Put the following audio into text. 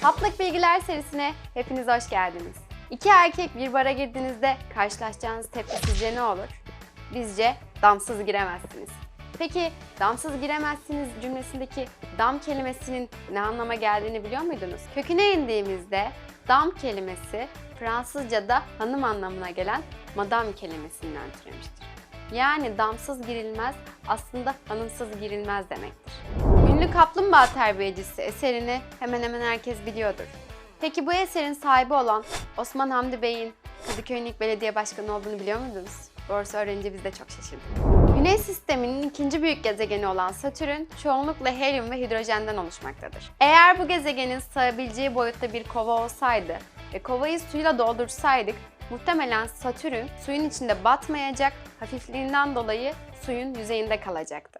Sağlık Bilgiler serisine hepiniz hoş geldiniz. İki erkek bir bara girdiğinizde karşılaşacağınız tepki sizce ne olur? Bizce damsız giremezsiniz. Peki damsız giremezsiniz cümlesindeki dam kelimesinin ne anlama geldiğini biliyor muydunuz? Köküne indiğimizde dam kelimesi Fransızca'da hanım anlamına gelen madame kelimesinden türemiştir. Yani damsız girilmez aslında hanımsız girilmez demektir. Kaplumbağa terbiyecisi eserini hemen hemen herkes biliyordur. Peki bu eserin sahibi olan Osman Hamdi Bey'in Kadıköy'ün ilk belediye başkanı olduğunu biliyor muydunuz? Doğrusu öğrenince biz de çok şaşırdık. Güneş sisteminin ikinci büyük gezegeni olan Satürn çoğunlukla helyum ve hidrojenden oluşmaktadır. Eğer bu gezegenin sığabileceği boyutta bir kova olsaydı ve kovayı suyla doldursaydık muhtemelen Satürn suyun içinde batmayacak, hafifliğinden dolayı suyun yüzeyinde kalacaktı.